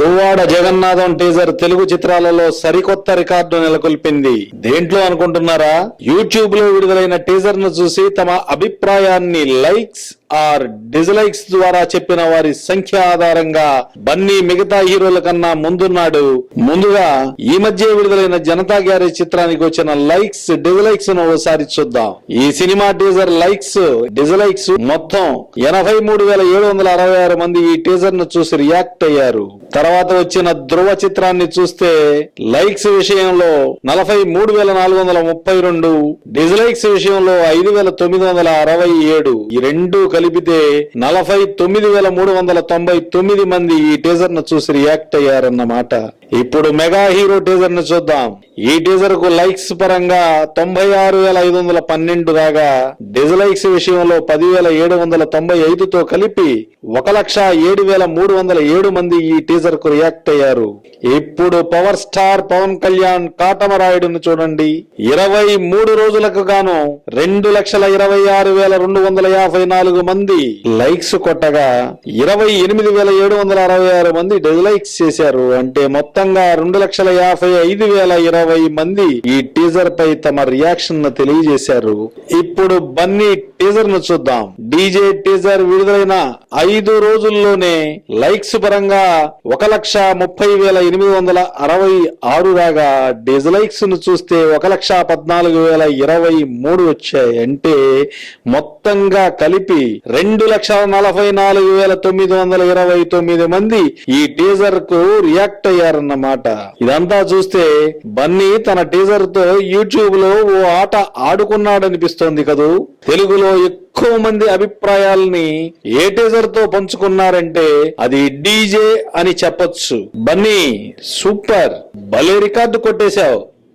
Duvvada Jagannatham teaser Telugu చిత్రాలలో సరికొత్త record నెలకొల్పింది. దేంట్లో అనుకుంటున్నారా? యూట్యూబ్లో విడుదలైన టీజర్ను చూసి తమ అభిప్రాయాన్ని లైక్స్ ఆర్ డిజ్లైక్స్ ద్వారా చెప్పిన వారి సంఖ్య ఆధారంగా బన్నీ మిగతా హీరోల కన్నా ముందున్నాడు. ముందుగా ఈ మధ్య విడుదలైన జనతా గ్యారేజ్ చిత్రానికి వచ్చిన లైక్స్ డిజ్లైక్స్ను ఒకసారి చూద్దాం. ఈ సినిమా టీజర్ లైక్స్ డిజ్లైక్స్ మొత్తం ఎనభై మూడు వేల ఏడు వందల అరవై ఆరు మంది ఈ టీజర్ను చూసి రియాక్ట్ అయ్యారు. తర్వాత వచ్చిన ధ్రువ చిత్రాన్ని చూస్తే లైక్స్ విషయంలో నలభై మూడు వేల నాలుగు వందల ముప్పై రెండు డిజ్లైక్స్ విషయంలో ఐదు వేల తొమ్మిది వందల అరవై ఏడు ఈ రెండు కలిపితే నలభై తొమ్మిది వేల మూడు వందల తొంభై తొమ్మిది మంది ఈ టీజర్ను చూసి రియాక్ట్ అయ్యారన్నమాట. ఇప్పుడు మెగా హీరో టీజర్ని చూద్దాం. ఈ టీజర్కు లైక్స్ పరంగా తొంభై ఆరు వేల ఐదు వందల పన్నెండు రాగా డిజ్లైక్స్ విషయంలో పదివేల ఏడు వందల తొంభై ఐదుతో కలిపి ఒక లక్ష ఏడు వేల మూడు వందల ఏడు మంది ఈ టీజర్కు రియాక్ట్ అయ్యారు. ఇప్పుడు పవర్ స్టార్ పవన్ కళ్యాణ్ కాటమరాయుడును చూడండి. ఇరవై మూడు రోజులకు గాను రెండు లక్షల ఇరవై ఆరు వేల రెండు వందల యాభై నాలుగు మంది లైక్స్ కొట్టగా ఇరవై ఎనిమిది వేల ఏడు వందల అరవై ఆరు మంది డిజ్లైక్స్ చేశారు. అంటే మొత్తం మొత్తంగా రెండు లక్షల యాభై ఐదు వేల ఇరవై మంది ఈ టీజర్ పై తమ రియాక్షన్ను తెలియజేశారు. ఇప్పుడు బన్నీ టీజర్ను చూద్దాం. డీజే టీజర్ విడుదలైన ఐదు రోజుల్లోనే లైక్స్ పరంగా ఒక లక్ష ముప్పై వేల ఎనిమిది వందల అరవై ఆరు రాగా డిజ్లైక్స్ను చూస్తే ఒక లక్ష పద్నాలుగు వేల ఇరవై మూడు వచ్చాయి. అంటే మొత్తంగా కలిపి రెండు లక్షల నలభై నాలుగు వేల తొమ్మిది వందల ఇరవై తొమ్మిది మంది ఈ టీజర్కు రియాక్ట్ అయ్యారన్నమాట. ఇదంతా చూస్తే బన్నీ తన టీజర్తో యూట్యూబ్లో ఓ ఆట ఆడుకున్నాడనిపిస్తోంది కదూ? తెలుగులో ఎక్కువ మంది అభిప్రాయాల్ని ఏ టీజర్తో పంచుకున్నారంటే అది డీజే అని చెప్పొచ్చు. బన్నీ సూపర్. భలే రికార్డు కొట్టేశావు.